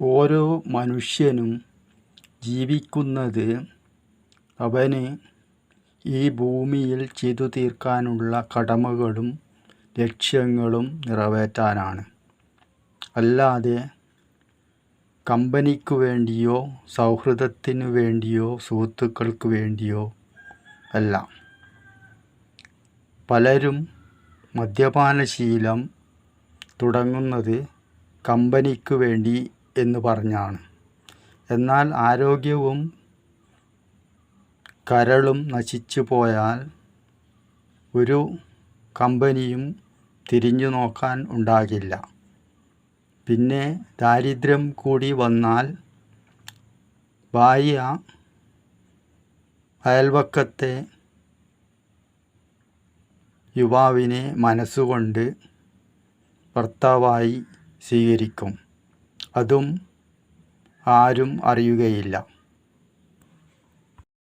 ഓരോ മനുഷ്യനും ജീവിക്കുന്നത് അവന് ഈ ഭൂമിയിൽ ചെയ്തു തീർക്കാനുള്ള കടമകളും ലക്ഷ്യങ്ങളും നിറവേറ്റാനാണ്. അല്ലാതെ കമ്പനിക്ക് വേണ്ടിയോ സൗഹൃദത്തിന് വേണ്ടിയോ സുഹൃത്തുക്കൾക്ക് വേണ്ടിയോ അല്ല. പലരും മദ്യപാനശീലം തുടങ്ങുന്നത് കമ്പനിക്ക് വേണ്ടി എന്ന് പറഞ്ഞാണ്. എന്നാൽ ആരോഗ്യവും കരളും നശിച്ചു പോയാൽ ഒരു കമ്പനിയും തിരിഞ്ഞു നോക്കാൻ ഉണ്ടാകില്ല. പിന്നെ ദാരിദ്ര്യം കൂടി വന്നാൽ ഭാര്യ അയൽവക്കത്തെ യുവാവിനെ മനസ്സുകൊണ്ട് ഭർത്താവായി സ്വീകരിക്കും. അതും ആരും അറിയുകയില്ല.